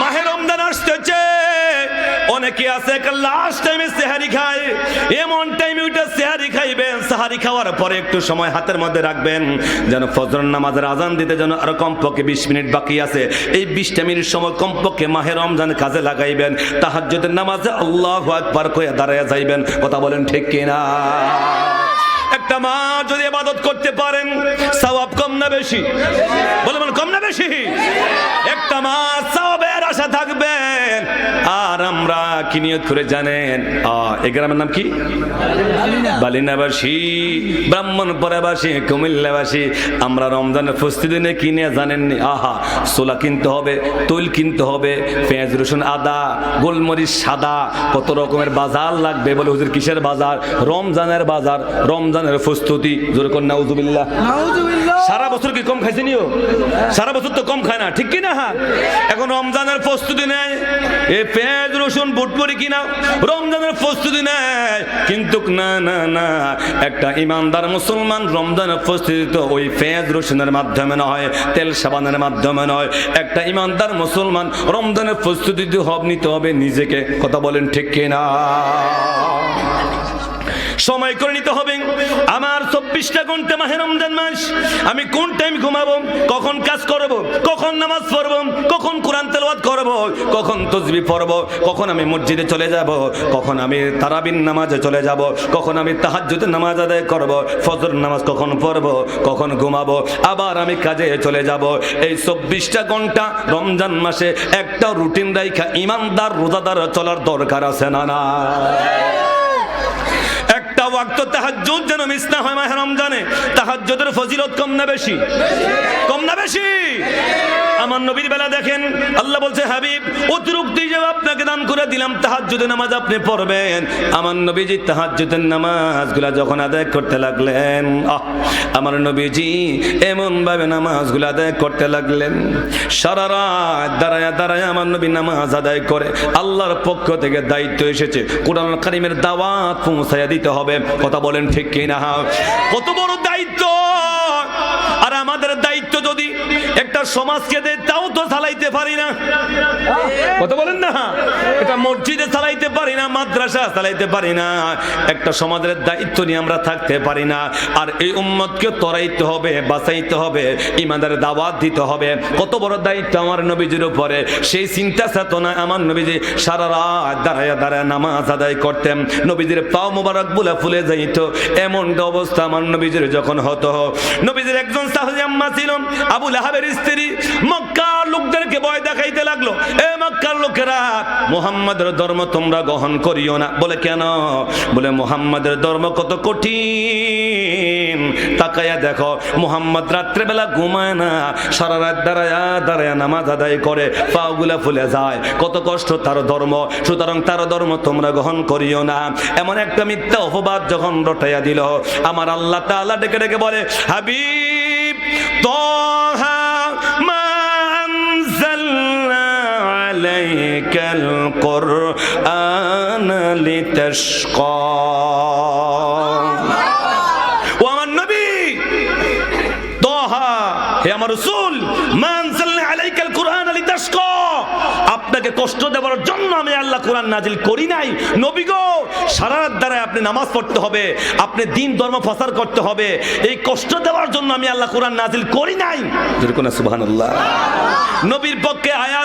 মাহে রমজান আসতেছে। অনেকে আছে লাস্ট টাইমে সেহারি খায়। এমন টাইমে ওইটা সেহারি খাইবেন। সাহারি খাওয়ার পরে একটু সময় হাতের মধ্যে রাখবেন, যেন ফজর নামাজের আজান দিতে যেন আরও কমপক্ষে বিশ মিনিট বাকি আছে। এই বিশটা মিনিট সময় কমপক্ষে মাহে রমজান কাজে লাগাইবেন। তাহাজ্জুদের নামাজে আল্লাহ আকবার কয়ে দাঁড়ায় যাইবেন। কথা বলেন ঠিক কিনা? একটা মা যদি ইবাদত করতে পারেন, সওয়াব কম না বেশি? বলে, কম না বেশি? একটা মা আশা থাকবেন। আর আমরা কি নিয়ত করে জানেন? এই গ্রামের নাম কি? বালিনাবাসী। ব্রাহ্মণ পরাবাসী কুমিল্লাবাসী। আমরা রমজানের প্রস্তুতি নিয়ে কিনে জানেননি? আহা সোলা কিনতে হবে তৈল কিনতে হবে পেঁয়াজ রসুন আদা গোলমরিচ সাদা কত রকমের বাজার লাগবে বলে হুজুর কিসের বাজার? রমজানের বাজার রমজানের প্রস্তুতি। জোরে কন্যা উজুবিল্লাহ সারা বছর কি কম খাইছে নিও? সারা বছর তো কম খায় না, ঠিক কি না এখন রমজানের প্রস্তুতি নেয়। এ পেঁয়াজ, রসুন, বুটমুড়ি কিনা? রমজানের প্রস্তুতি নেয়। কিন্তু না না না, একটা ইমানদার মুসলমান রমজানের প্রস্তুতি তো ওই পেঁয়াজ, রসুনের মাধ্যমে নয়, তেল সাবানের মাধ্যমে নয়। একটা ইমানদার মুসলমান রমজানের প্রস্তুতি তো হব, নিতে হবে নিজেকে। কথা বলেন ঠিক কিনা? সময় করে নিতে হবে। আমার চব্বিশটা ঘণ্টা মাহে রমজান মাস। আমি কোন টাইম ঘুমাবো? কখন কাজ করব? কখন নামাজ পড়ব? কখন কোরআন তেলাওয়াত করব? কখন তসবি পড়ব? কখন আমি মসজিদে চলে যাব? কখন আমি তারাবিন নামাজে চলে যাব? কখন আমি তাহাজ্জুদের নামাজ আদায় করব? ফজর নামাজ কখন পড়ব? কখন ঘুমাবো? আবার আমি কাজে চলে যাব। এই চব্বিশটা ঘণ্টা রমজান মাসে একটা রুটিন রাইখা ইমানদার, রোজাদার চলার দরকার আছে না না? ওয়াক্ত তাহাজ্জুদ যেন মিস না হয় মাহে রমজানে। তাহাজ্জুদের ফজিলত কম না বেশি? কম না বেশি? আমার নবীর বেলা দেখেন, আল্লাহ বলছে, হাবিব, অতিরিক্ত হিসেবে আপনাকে দান করে দিলাম, তাহাজ্জুদের নামাজ আপনি পড়বেন। আমার নবীজি তাহাজ্জুদের নামাজগুলা যখন আদায় করতে লাগলেন, আহ, আমার নবীজি এমন ভাবে নামাজগুলো আদায় করতে লাগলেন। সারা রাত দাঁড়ায় দাঁড়ায় আমার নবী নামাজ আদায় করে, আল্লাহর পক্ষ থেকে দায়িত্ব এসেছে। কোরআন কারিমের দাওয়াত পৌঁছাইয়া দিতে হবে। কথা বলেন ঠিক কিনা? কত বড় দায়িত্ব। আর আমাদের দায়িত্ব যদি একটা সমাজকে দেয় তাও তো চালাইতে পারি না। কথা বলেন না? এটা মসজিদে চালাইতে পারি না, মাদ্রাসা চালাইতে পারি না। একটা সমাজের দায়িত্ব নিয়ে আমরা থাকতে পারি না। আর এই উম্মতকে তরাইতে হবে, বাঁচাইতে হবে, ইমানদার দাওয়াত দিতে হবে। কত বড় দায়িত্ব আমার নবীজির উপরে। সেই চিন্তা চেতনা আমার নবীজি সারা রাত দাঁড়ায় দাঁড়ায় নামাজ আদায় করতেন। নবীজির পাও মোবারক বুলা ফুলে যাইতো। এমন অবস্থা আমার নবীজির যখন হতো। নবীজির একজন সাহায্য আম্মা ছিল, আবু লাহাবের লোকদেরকে ভয় দেখাইতে লাগল। এ মক্কার লোকেরা, মুহাম্মাদের ধর্ম তোমরা গ্রহণ করিও না। বলে, কেন? বলে, মুহাম্মাদের ধর্ম কত কঠিন। দেখো, মুহাম্মদ ঘুমায় না, সারা রাত দাঁড়ায়া নামাজ আদায় করে ফুলে যায়। কত কষ্ট তার ধর্ম, সুতরাং তার ধর্ম তোমরা গ্রহণ করিও না। এমন একটা মিথ্যা অপবাদ যখন রটাইয়া দিল, আমার আল্লাহ তাআলা ডেকে ডেকে বলে, হাবিব তোহা عليك القرآن لتشقى ও আমার নবী তোহা হে আমার রসুল মানসাল্লাহ আলাইকাল কোরআন লিতাশকা আপনাকে কষ্ট দেওয়ার জন্য আমি আল্লাহ কোরআন নাজিল করি নাই নবী গো সারা রাত দ্বারা আপনি নামাজ পড়তে হবে আপনি দিন ধর্ম প্রচার করতে হবে এই কষ্ট দেওয়ার জন্য আমি আল্লাহ কোরআন নাজিল করি নাই যেরকম সুবহানাল্লাহ নবীর পক্ষে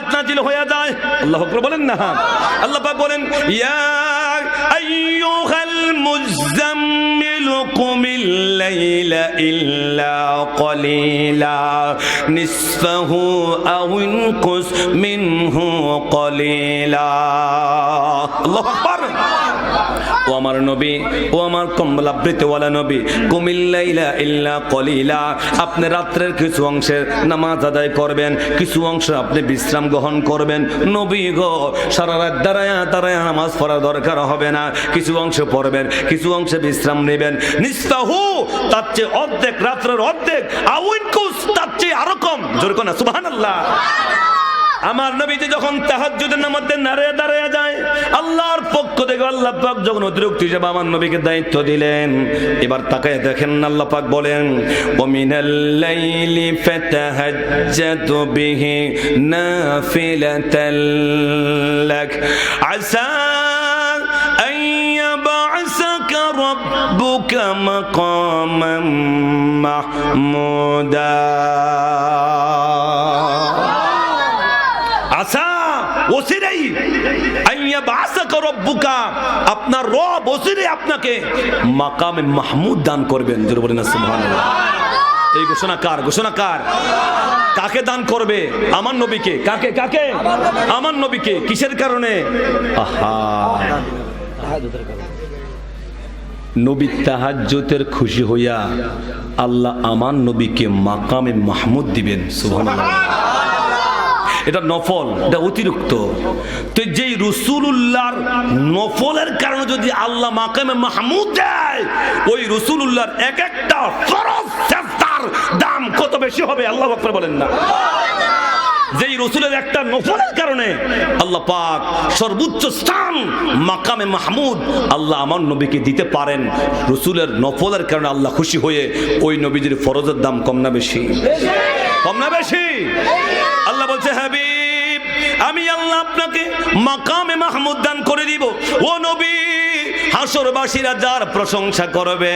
আয়াত নাজিল হয়ে যায়। আল্লাহ বলেন না হ্যাঁ। আল্লাহ পাক বলেন, ইয়া আইয়ুহাল মুজাম্মিল কুমিল লাইলা ইল্লা কলিলা, নিসফাহু আও ইনকুস মিনহু কলিলা। আল্লাহু আকবার। ও আমার নবী, ও আমার কমলাবৃতওয়ালা নবী, কুমিল্লাইলা ইল্লা কলিলা। আপনি রাত্রের কিছু অংশের নামাজ আদায় করবেন, কিছু অংশ আপনি বিশ্রাম গ্রহণ করবেন। নবী গো, সারা রাত দাঁড়ায় দাঁড়ায়া নামাজ পড়ার দরকার হবে না। কিছু অংশ পড়বেন, কিছু অংশে বিশ্রাম নেবেন। নিস্তাহু, তার চেয়ে অর্ধেক, রাত্রের অর্ধেক, আউইনকুস, তার চেয়ে আরও কম। জোর কোনা সুবহানাল্লাহ। আমার নবীজি যখন তাহাজ্জুদের নামাজে নাড়িয়ে দাঁড়িয়ে যায় আল্লাহর পক্ষ থেকে আল্লাহ পাক যখন অতিরিক্ত হিসেবে আমার নবীকে দায়িত্ব দিলেন এবার তাকায় দেখেন আল্লাহ পাক বলেন ওমিনাল লাইলি ফাতাহাজ্জাত বিহি নাফিলাতাল লাক আসা أن يبعثك ربك مقاما محمودا আসা ওসিরেই। আইয়া আপনাকে মাকামে মাহমুদ দান করবেন কার? ঘোষণা কার? কাকে দান করবে? আমার নবীকে। কাকে? কাকে? আমার নবীকে। কিসের কারণে? নবী তাহাজ্জুতের খুশি হইয়া আল্লাহ আমার নবীকে মাকামে মাহমুদ দিবেন, সুবহানাল্লাহ। এটা নফল, এটা অতিরিক্ত। তো যেই রসুল্লাহর নফলের কারণে যদি আল্লাহ মাকামে মাহমুদ দেয়, ওই রসুল্লাহর এক একটা ফরজ চেষ্টার দাম কত বেশি হবে? আল্লাহ আকবার বলেন না। যেই রসুলের একটা নফলের কারণে আল্লাহ পাক সর্বোচ্চ স্থান মাকামে মাহমুদ আল্লাহ আমার নবীকে দিতে পারেন। রসুলের নফলের কারণে আল্লাহ খুশি হয়ে ওই নবীজির ফরজের দাম কম না বেশি। কম না বেশি? আল্লাহ বলছে, হাবিব, আমি আল্লাহ আপনাকে মাকামে মাহমুদ দান করে দিব। ও নবী হাসরবাসীরা যার প্রশংসা করবে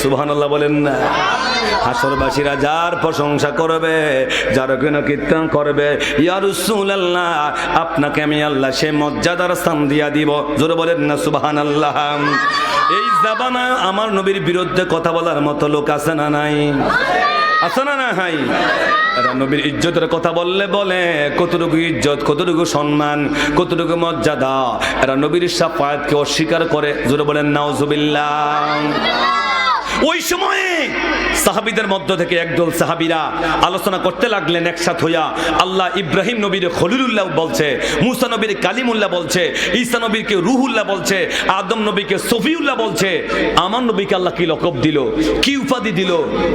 সুবহান আল্লাহ বলেন না। হাসরবাসীরা যার প্রশংসা করবে, যার কীর্তন করবে, ইয়া রাসূলুল্লাহ, আপনাকে আমি আল্লাহ সে মর্যাদার স্থান দিয়া দিব। জোরে বলেন না সুবহান আল্লাহ এই জাবানা আমার নবীর বিরুদ্ধে কথা বলার মতো লোক আছে না নাই? আছে না না, হাই। নবীর ইজ্জতের কথা বললে বলে, কতটুকু ইজ্জত, কতটুকু সম্মান, কতটুকু মর্যাদা, এরা নবীর সাফায়াতকে অস্বীকার করে, জোরে বলেন, নাউজুবিল্লাহ। ওই সময়ে সাহাবিদের মধ্য থেকে একদল সাহাবিরা আলোচনা করতে লাগলেন একসাথ হইয়া। আল্লাহ ইব্রাহিম নবীর খলিলুল্লাহ বলছে, মুসা নবীর কালিমুল্লাহ বলছে, ঈসা নবীকে রুহুল্লাহ বলছে, আদম নবীকে সফিউল্লাহ বলছে। আমার নবীকে আল্লাহ কি লকব দিল, কি উপাধি দিল?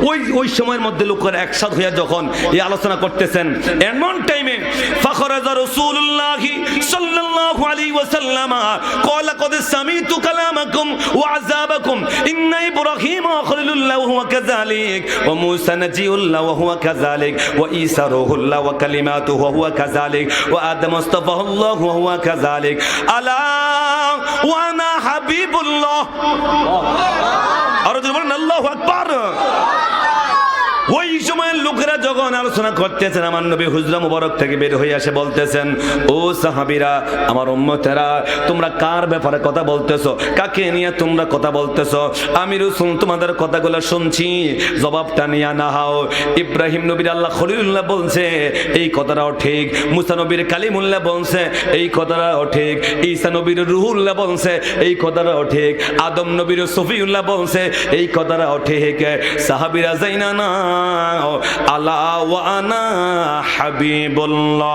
ওই ওই সময়ের মধ্যে লোকেরা একসাথ হইয়া যখন এই আলোচনা করতেছেন, এমন টাইমে ফখরাজা রাসূলুল্লাহ সাল্লাল্লাহু আলাইহি ওয়াসাল্লাম লাকাদ সামিতু কালামাকুম ওয়া আযাবাকুম। ইন্না ইব্রাহিম খলিলুল্লাহ ওয়া কাযালিক। ওয়া মূসা নাজিউল্লাহ ওয়া কাযালিক। ওয়া ঈসা রূহুল্লাহ ওয়া কালিমাতুহু ওয়া কাযালিক। ওয়া আদম মুস্তাফাহুল্লাহ ওয়া কাযালিক। আলা ওয়া আনা হাবিবুল্লাহ। আল্লাহু। আকবার আল্লাহু আকবার। ওই সময়ের লোকেরা যখন আলোচনা করতেছেন, আমার নবী হুজরা মুবারক থেকে বের হয়ে আসে বলতেছেন, ও সাহাবিরা, আমার উম্মতেরা, তোমরা কার ব্যাপারে কথা বলতেছো? কাকে নিয়ে তোমরা কথা বলতেছো? আমি রসুল, তোমাদের কথাগুলো শুনছি, জবাবটা নিয়ে না হাও। ইব্রাহিম নবীর আল্লাহ খলিলুল্লাহ বলছে, এই কথাটাও ঠিক। মুসা নবীর কালিমুল্লাহ বলছে, এই কথাটাও ঠিক। ঈসা নবীর রুহুল্লাহ বলছে, এই কথাটাও ঠিক। আদম নবীর সফিউল্লাহ বলছে, এই কথাটাও ঠিক। সাহাবিরা যাই না না। আলা ওয়ানা হাবিবুল্লাহ।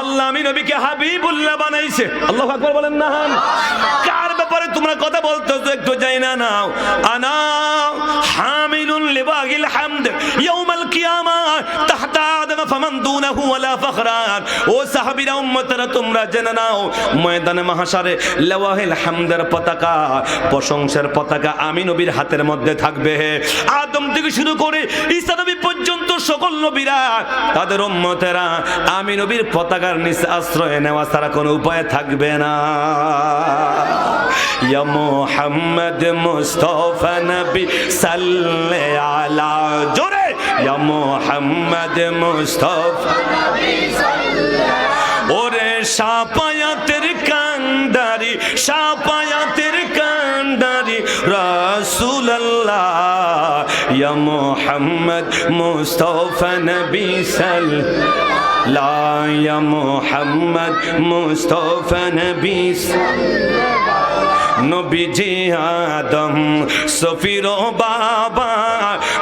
আল্লাহ, আমি নবীকে হাবিবুল্লাহ বানাইছে। আল্লাহ আকবর বলেন, না। কার ব্যাপারে তোমরা কথা বলতেছো একটু যাই না নাও। আনা হামিলুন লিবাগিল হামদ, ইয়াউমাল কিয়ামা, তাহতা ওয়ালা ফখরান। ও সাহাবীরা, উম্মতরা, তোমরা জেনে নাও, ময়দানে লাওয়াহিল হামদের পতাকা, প্রশংসার পতাকা আমি নবীর হাতের মধ্যে থাকবে। আদম থেকে শুরু করে ঈসা নবী পর্যন্ত সকল নবীরা, তাদের উম্মতেরা আমি নবীর পতাকার নিচে আশ্রয় নেওয়া ছাড়া কোনো উপায় থাকবে না। ইয়া মুহাম্মদ মুস্তাফা নবী সাল্লে আলা জোরে ইয়া মুহাম্মদ মুস্তাফা ওরে সাপায়াতের কান্দারি সাপায়াতের কান্দারি রাসূলুল্লাহ, ইয়া মুহাম্মদ মুস্তাফা নবী সাল লা ইয়া মুহাম্মদ মুস্তাফা নবী নবীজি আদম সফির বাবা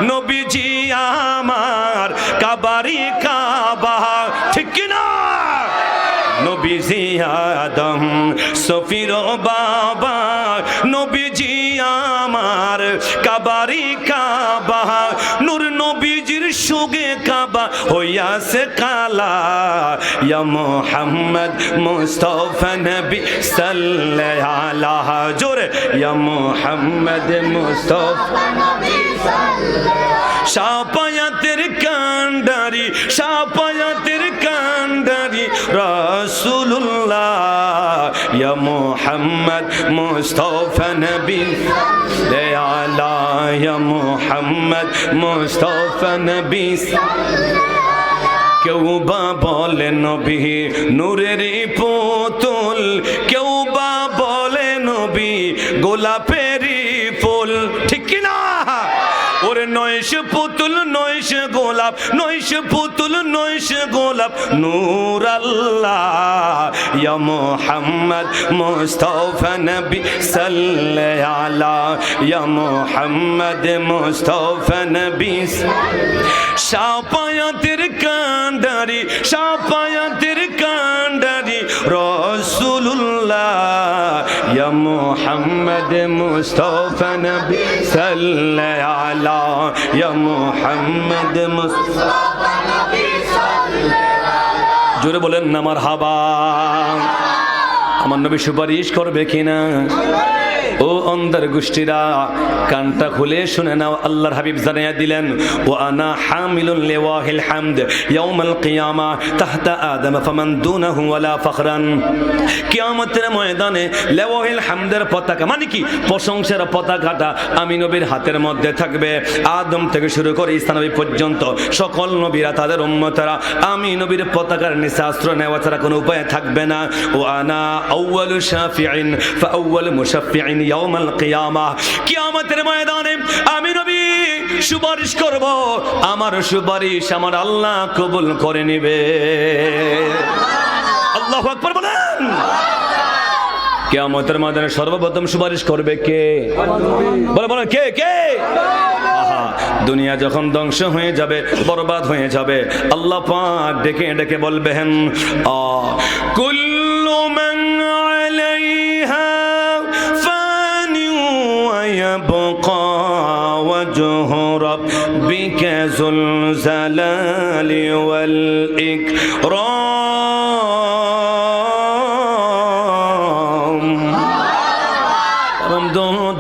নবীজি আমার কাবারি কাবা ঠিক কিনা? নবীজি আদম সফির বাবা মোহাম্মদ মুস্তফা নবী সাল্লাল্লাহু আলা জোরে, ইয়া মোহাম্মদ মুস্তফা সাপায়াতের কান্ডারি সাপায়াতের কান্ডারি, রাসূলুল্লাহ, ইয়া মুহাম্মদ মুস্তাফা নবী আলা ইয়া মুহাম্মদ মুস্তাফা নবী কেউ বা বলে নবী, নূরের পুতুল। কেউ বা বলে নবী, গোলাপেরই ফুল। ঠিক কিনা? ওরে নৈশ পুতুল, নৈশ গোলাপ, নৈশ পুতুল। নয়শ গোলাপ, নূর আল্লাহ। ইয়া মুহাম্মদ মুস্তাফা নবী সাল্লাল্লাহু আলা, ইয়া মুহাম্মদ মুস্তাফা নবী। সাপায়াতের কান্ডারি সাপায়াতের কান্ডারি রসুল্লাহ ইয়া মুহাম্মদ মুস্তাফা নবী সাল্লাল্লাহু জোরে বলেন আমার হাবা। আমার নবী সুপারিশ করবে কিনা? ও অন্দর গোষ্ঠীরা, কানটা খুলে শুনে নাও, আল্লাহর হাবিব জানাইয়া দিলেন ও আনা হামিলুল লিওয়াহিল হামদ ইয়াউমাল কিয়ামা তাহতা আদম, ফামান দুনাহু ওয়ালা ফখরান। কিয়ামতের ময়দানে লিওয়াহিল হামদের পতাকা মানে কি? প্রশংসার পতাকাটা আমি নবীর হাতের মধ্যে থাকবে। আদম থেকে শুরু করে ঈসা নবী পর্যন্ত সকল নবীরা, তাদের উম্মতরা, আমি নবীর পতাকার নিচে আশ্রয় নেওয়া ছাড়া কোনো উপায় থাকবে না। ও আনা আউয়ালু শাফিঈন ফাআউয়ালু সুপারিশ করব। আমার সুপারিশ আমার আল্লাহ কবুল করে বলেন। ময়দানে সর্বপ্রথম সুপারিশ করবে কে? বলে বলে, কে কে? দুনিয়া যখন ধ্বংস হয়ে যাবে, বরবাদ হয়ে যাবে, আল্লাহ পাক ডেকে ডেকে বলবেন, আ কুল্লু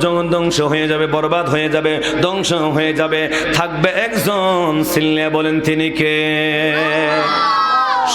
যখন ধ্বংস হয়ে যাবে, বরবাদ হয়ে যাবে, ধ্বংস হয়ে যাবে। থাকবে একজন সিল্লে বলেন তিনি কে?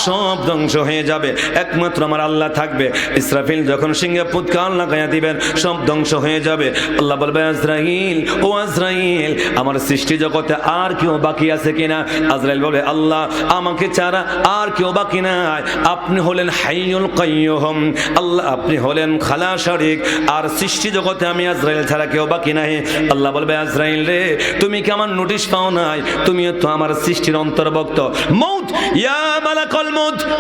সব ধ্বংস হয়ে যাবে। একমাত্র আমার আল্লাহ থাকবে। ইসরাফিল যখন সিংহে পুৎকাল লাগাইয়া দিবেন, সব ধ্বংস হয়ে যাবে। আল্লাহ বলবে, আজরাইল, ও আজরাইল, আমার সৃষ্টি জগতে আর কেউ বাকি আছে কিনা? আজরাইল বলে, আল্লাহ, আমাকে ছাড়া আর কেউ বাকি নাই। আপনি হলেন হাইয়ুল কাইয়ুম আল্লাহ, আপনি হলেন খালা শরিক। আর সৃষ্টি জগতে আমি আজরাইল ছাড়া কেউ বাকি নাই। আল্লাহ বলবে, আজরাইল রে, তুমি কি আমার নোটিশ পাও নাই? তুমিও তো আমার সৃষ্টির অন্তর্ভুক্ত। মৌত ইয়া মালাকাল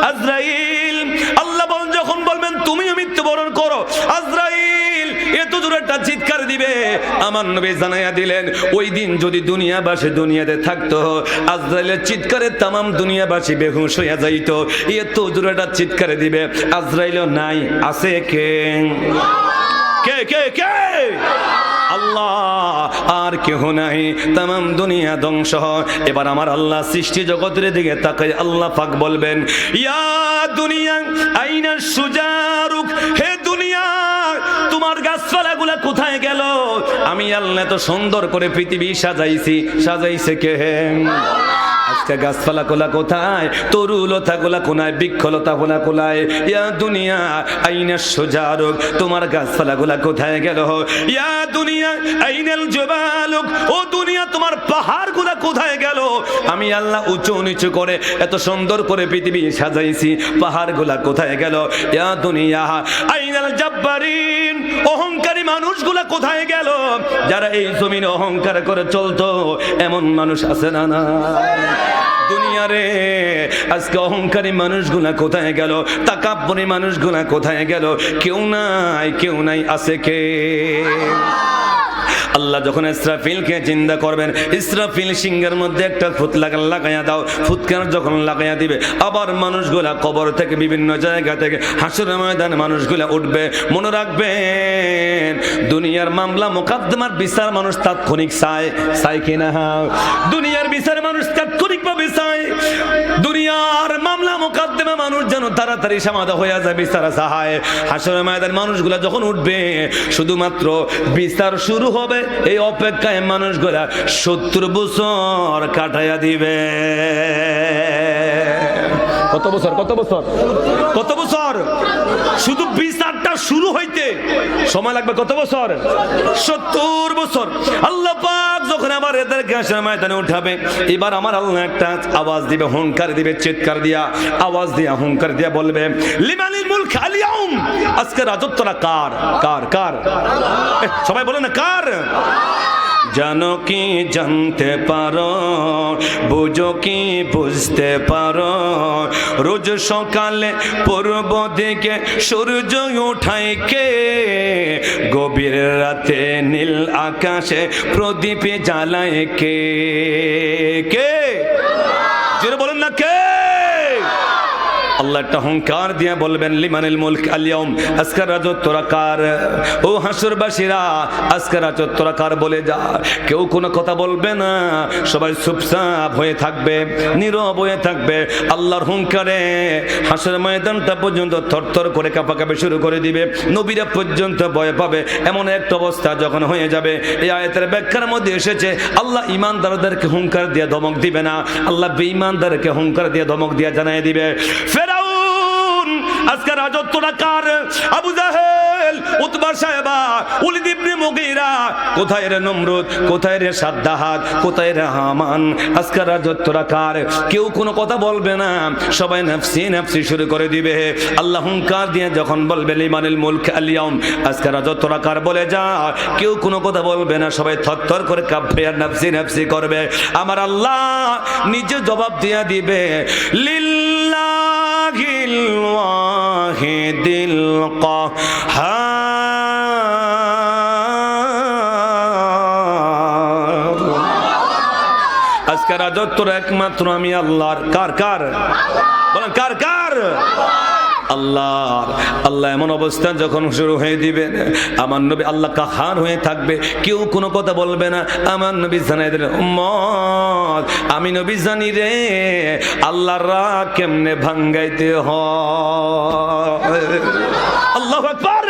আজরাইল। আল্লাহ বল যখন বলবেন, তুমিও মৃত্যুবরণ করো, আজরাইল। এত জোরে একটা চিৎকার দিবে। আমার নবী জানাইয়া দিলেন, ওই দিন যদি দুনিয়াবাসী দুনিয়াতে থাকতো, আজরাইলের চিৎকারে তামাম দুনিয়াবাসী বেহুশ হইয়া যাইতো। এত জোরে একটা চিৎকার দিবে, আজরাইলও নাই, আছে কে? কে কে কে? আল্লাহ, আর কেহ নাই। তাম দুনিয়া ধ্বংস এবার আমার আল্লাহ সৃষ্টি জগতের দিকে তাকে আল্লাহ পাক বলবেন, ইয়া দুনিয়া, আইনা সুজারুক। হে দুনিয়া, তোমার গাছপালাগুলা কোথায় গেল? আমি আল্লাহ তো সুন্দর করে পৃথিবী সাজাইছি। সাজাইছে কে? আজকে গাছপালা কোলা কোথায়? তরুলতা গোলা কোনায় বৃক্ষলতা গোলা কোলায়। ইয়া দুনিয়া, আইনা সুজারুক তোমার গাছপালা গোলা কোথায় গেল? ইয়া দুনিয়া, আইনাল জবালুক ও দুনিয়া, তোমার পাহাড়গুলা কোথায় গেল? আমি আল্লাহ উঁচু নিচু করে এত সুন্দর করে পৃথিবী সাজাইছি, পাহাড়গুলা কোথায় গেল? ইয়া দুনিয়া, আইনাল জাব্বারিন, অহংকারী মানুষগুলা কোথায় গেল? যারা এই জমিনে অহংকার করে চলতো, এমন মানুষ আছে না না দুনিয়ারে। আজকে অহংকারী মানুষগুলা কোথায় গেল? তাকাব্বরী মানুষগুলা কোথায় গেল? কেউ নাই কেউ নাই, আছে কে? আল্লাহ যখন ইসরাফিলকে চিন্তা করবেন, ইসরাফিল সিংহের মধ্যে একটা ফুত লাগা লাগাইয়া দাও। ফুৎকার যখন লাগাইয়া দিবে, আবার মানুষগুলা কবর থেকে বিভিন্ন জায়গা থেকে হাসুর ময়দানে মানুষগুলা উঠবে। মনে রাখবেন, দুনিয়ার মামলা মোকদ্দমার বিচার মানুষ তাৎক্ষণিক চায়। চায় কিনা দুনিয়ার বিচার মানুষ তাৎক্ষণিক ভাবে চায়। দুনিয়ার মামলা মোকদ্দমা মানুষ যেন তাড়াতাড়ি সমাধা হয়ে যায়, বিচার চায়। হাসুর ময়দান মানুষগুলা যখন উঠবে, শুধুমাত্র বিচার শুরু হবে এই অপেক্ষায় মানুষ গোলা সত্তর বছর কাটাইয়া দিবে। কত বছর কত বছর? কত বছর? শুধু বিচারটা শুরু হইতে। সময় লাগবে কত বছর? সত্তর বছর। আল্লাহ যখন আবার এদেরকে আসার ময়দানে উঠাবে, এবার আমার আল্লাহ একটা আওয়াজ দিবে, হুঙ্কার দিবে, চিৎকার দিয়া, আওয়াজ দিয়া, হুঙ্কার দিয়া বলবে, লিমানিল মুলক আলিয়াউম আজকে রাজত্বটা কার? কার কার? সবাই বলে না, কার? জানো কি জানতে পারো? বুঝো কি বুঝতে পারো? রোজ সকালে পূর্ব দিকে সূর্য উঠায় কে? গভীর রাতে নীল আকাশে প্রদীপে জ্বালায় কে? কে জোরে বলেন না কে আল্লাহ একটা হুঙ্কার দিয়ে বলবেন, লিমানিল মুলক আলিয়ম আজকের রাজত্বরা কার ও হাসুরবাসীরা আজকের রাজত্বরা কার বলে যা, কেউ কোনো কথা বলবে না, সবাই চুপচাপ হয়ে থাকবে, নীরব হয়ে থাকবে। আল্লাহর হুঙ্কারে হাসুর ময়দানটা পর্যন্ত থরথর করে কাঁপাকাঁপি শুরু করে দিবে। নবীরা পর্যন্ত ভয় পাবে। এমন একটা অবস্থা যখন হয়ে যাবে, এই আয়তের ব্যাখ্যার মধ্যে এসেছে, আল্লাহ ইমানদারদেরকে হুঙ্কার দিয়ে ধমক দিবে না, আল্লাহ বেঈমানদারকে হুঙ্কার দিয়ে ধমক দিয়ে জানাই দিবে। ফেরাউন আজকে রাজত্বটা কার? আবু জাহেল, উতবা সাহেবা, উলিদ ইবনে মুগীরা। কোথায় রে নমরুদ? কোথায় রে সাদ্দাহাত? কোথায় রে হামান? আজকে রাজত্বটা কার? কেউ কোনো কথা বলবে না। সবাই নাফসি নাফসি শুরু করে দিবে। আল্লাহ হুঙ্কার দিয়ে যখন বলবে, লিমানিল মুলক আলিয়াম আজকে রাজত্বটা কার বলে যা। কেউ কোনো কথা বলবে না। সবাই থরথর করে কাঁপবে আর নাফসি নাফসি করবে। আমার আল্লাহ নিজে জবাব দিয়ে দিবে লিল্লাহিল ওয়াহিদিল কাহার আজকে রাজত্বর একমাত্র আমি আল্লাহর। কার কার? বলেন কার কার? আল্লাহ আল্লাহ এমন অবস্থা যখন শুরু হয়ে দিবেন আমার নবী আল্লাহ কাহার হয়ে থাকবে, কেউ কোনো কথা বলবে না। আমার নবী জানাই দিলেন, উম্মত, আমি নবী জানি রে, আল্লাহর রা কেমনে ভাঙ্গাইতে হয়? আল্লাহ আকবার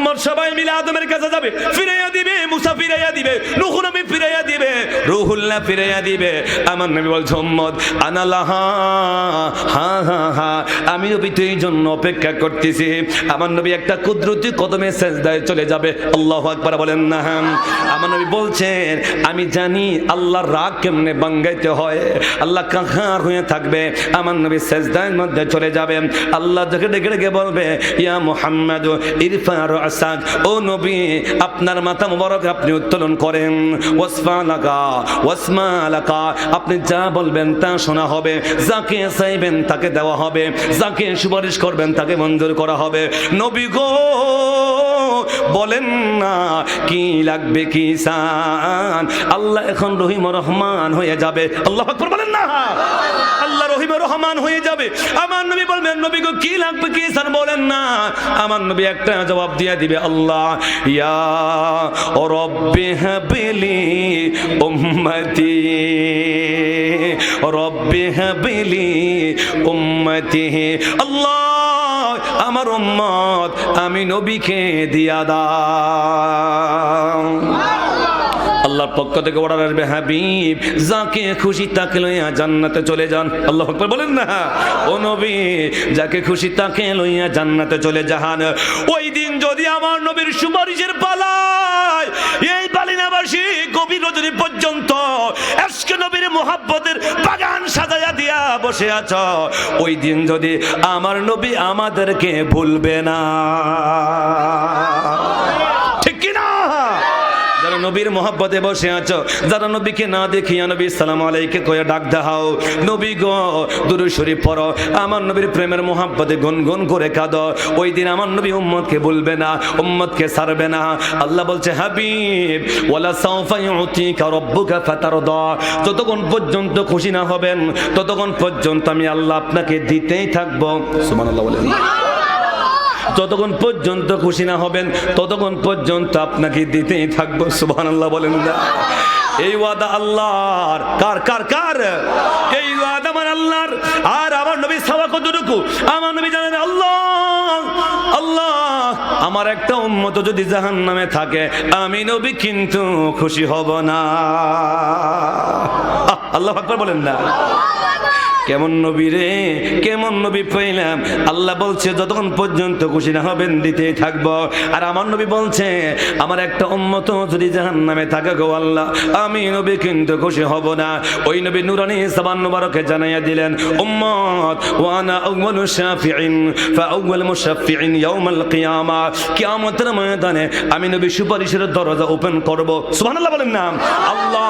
উম্মত সবাই মিলে আদমের কাছে যাবে। ফিরাইয়া দিবে, মুসা ফিরাইয়া দিবে নুহ নবী ফিরাইয়া দিবে রুহুল্লাহ ফিরাইয়া দিবে। আমার নবী বলছে, উম্মত আনালাহা হা হা হা, আমি নবী তো এই জন্য অপেক্ষা করতেছি। আমার নবী একটা কুদরতি কদমে সেজদায় চলে যাবে। আল্লাহু আকবার বলেন, না আমার নবী বলছেন আমি জানি আল্লাহর রাগ কেমনে বাঙ্গাইতে হয়। আল্লাহ কাহার হয়ে থাকবে। আমার নবী সেজদার মধ্যে চলে যাবে। আল্লাহ দেখে ডেকে ডেকে বলবে, ইয়া মুহাম্মদ ইরফার আসাদ ও নবী, আপনার মাথা মুবারক আপনি উত্তোলন করেন। ওয়াসফা লাগা ওয়াসমা লাকা আপনি যা বলবেন তা শোনা হবে, যাকে চাইবেন তাকে দেওয়া হবে, যাকে সুপারিশ করবেন তাকে মঞ্জুর করা হবে। নবী গো, বলেন না, কি লাগবে, কি সান আল্লাহ এখন রহিম রহমান হয়ে যাবে। আল্লাহ বলেন না। রহমান হয়ে যাবে। আমার নবী বলবেন, নবী গো, কি লাগবে কি? সান বলেন না। আমার নবী একটা জবাব দিয়ে দিবে, আল্লাহ, ইয়া আল্লাহ, আমার উম্মত, আমি নবীকে দিয়া দাও। আল্লাহর পক্ষ থেকে অর্ডার আসবে, হাবিব, যাকে খুশি তাকে লইয়া জান্নাতে চলে যান। আল্লাহ আকবার বলেন না? ও নবী, যাকে খুশি তাকে লইয়া জান্নাতে চলে যান। ওই দিন যদি আমার নবীর সুপারিশের পালায়, এই বালিনাবাসী গভীর রজনী পর্যন্ত এসকে নবীর মোহাব্বতের বাগান সাজাইয়া দিয়া বসে আছ। ওই দিন যদি আমার নবী আমাদেরকে ভুলবে না। নবীর মোহাব্বতে বসে আছো। যারা নবীকে না দেখিয়া নবী, সালাম আলাইকে কয়ে ডাক দেখাও নবী গো, দুরু শরীফ পড়ো। আমার নবীর প্রেমের মোহাব্বতে গুনগুন করে কাঁদো। ওই দিন আমার নবী উম্মতকে বলবে না, উম্মতকে ছাড়বে না। আল্লাহ বলছে, হাবিব, ওয়ালা সাউফা ইউতিকা রাব্বুকা ফাতারদা যতক্ষণ পর্যন্ত খুশি না হবেন, ততক্ষণ পর্যন্ত আমি আল্লাহ আপনাকে দিতেই থাকব। সুবহানাল্লাহ, বলেন। যতক্ষণ পর্যন্ত খুশি না হবেন, ততক্ষণ পর্যন্ত আপনাকে দিতেই থাকব। সুবহানাল্লাহ বলেন না। এই ওয়াদা আল্লাহর। কার কার কার? এই ওয়াদা আমার আল্লাহর। আর আমার নবী সাওয়া কতটুকু? আমার নবী জানেন আল্লাহ আল্লাহ। আমার একটা উম্মত যদি জাহান নামে থাকে, আমি নবী কিন্তু খুশি হব না। আল্লাহ আকবার বলেন না। কেমন নবী রে? কেমন নবী পাইলাম আল্লাহ বলছে, যতক্ষণ পর্যন্ত খুশি না হবেন, দিতেই থাকব। আর আমার নবী বলছে, আমার একটা উম্মত যদি জাহান নামে থাকে গো আল্লাহ, আমি নবী কিন্তু খুশি হব না। ওই নবী নুরানি সাবান মুবারকে জানাইয়া দিলেন, উম্মত ওয়ানা আউয়ালু শাফিঈন ফাআউয়াল মুশাফিঈন ইয়াউমাল কিয়ামা। কিয়ামতের ময়দানে আমি নবী সুপারিশের দরজা ওপেন করব। সুবহানাল্লাহ বলেন না। আল্লাহ,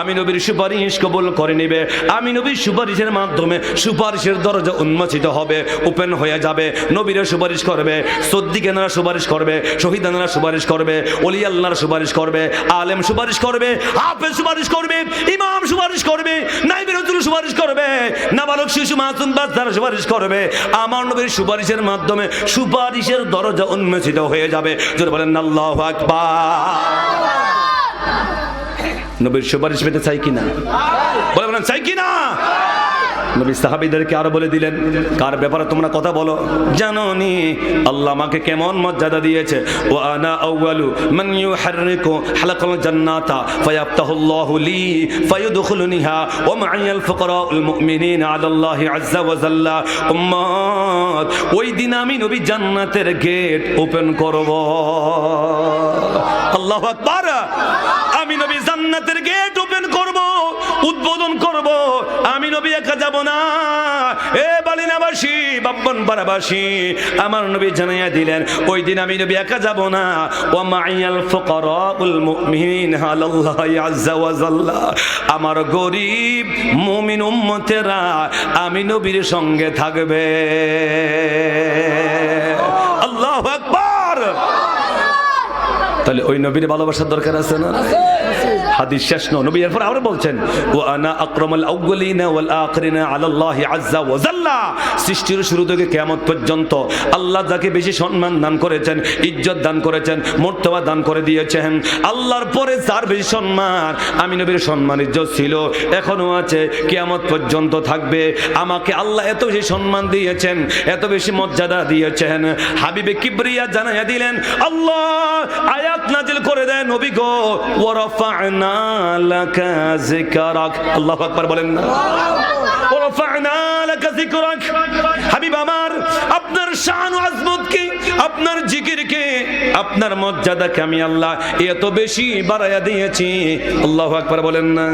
আমি নবীর সুপারিশ কবুল করে নেবে। আমি নবীর সুপারিশের মাধ্যমে সুপারিশের দরজা উন্মোচিত হবে, ওপেন হয়ে যাবে, নবীরা সুপারিশ করবে, সদ্দিকেনারা সুপারিশ করবে, শহীদানারা সুপারিশ করবে অলি আল্লাহরা সুপারিশ করবে, আলেম সুপারিশ করবে, হাফেজ সুপারিশ করবে, ইমাম সুপারিশ করবে, নাইবের সুপারিশ করবে, নাবালক শিশু মাসুম বাচ্চারা সুপারিশ করবে। আমার নবীর সুপারিশের মাধ্যমে সুপারিশের দরজা উন্মোচিত হয়ে যাবে। যদি বলেন, আল্লাহ নবীর সুপারিশ পেতে চাই কিনা? বলে বলেন, চাই কিনা? নবী সাহাবিদেরকে আরও বলে দিলেন, কার ব্যাপারে তোমরা কথা বলো? জানো নি আল্লাহ আমাকে কেমন মর্যাদা দিয়েছে। ও আনা আউয়ালু মান ইউহাররিকু হালাকাল জান্নাতা ফায়াফতাহুল্লাহু লি ফায়ুদখিলুনিহা ওয়া মা'আল ফুকারাউল মুমিনিন আলাল্লাহি আযজা ওয়া জাল্লা। উম্মাত ওই দিন আমি নবী জান্নাতের গেট ওপেন করব। আল্লাহু আকবার! না। এ বাব্বন আমার নবী জানাইয়া দিলেন, ওই দিন আমি নবী একা যাব না। ও মাইয়াল আমার গরিব মুমিন উম্মতেরা, আমি নবীর সঙ্গে থাকবে। আল্লাহু আকবার। তাহলে ওই নবীর ভালোবাসার দরকার আছে না? হাদিস শেষ ন নবী এরপর আবার বলছেন ওয়া আনা আকরামাল আউয়ালিনা ওয়াল আখিরিনা আলাল্লাহি আযজা ওয়া জাল্লা। সৃষ্টির শুরু থেকে কিয়ামত পর্যন্ত আল্লাহ যাকে বেশি সম্মান দান করেছেন ইজ্জত দান করেছেন মর্তবা দান করে দিয়েছেন আল্লাহর পরে যার বেশি সম্মান আমি নবীর সম্মান ইজ্জত ছিল এখনও আছে কিয়ামত পর্যন্ত থাকবে। আমাকে আল্লাহ এত বেশি সম্মান দিয়েছেন এত বেশি মর্যাদা দিয়েছেন। হাবিবে কিবরিয়া জানাইয়া দিলেন আল্লাহ আয়াত নাজিল করে দেন নবী গো, ওয়ারাফা'না লাকা যিকরাক। আল্লাহু আকবার বলেন না। ওয়ারাফা'না লাকা যিকরাক। হাবিব আমার, আপনার শান আজমত কি? আপনার জিকির কে? আপনার মর্যাদাকে আমি আল্লাহ এত বেশি বাড়াইয়া দিয়েছি। আল্লাহু আকবার বলেন না।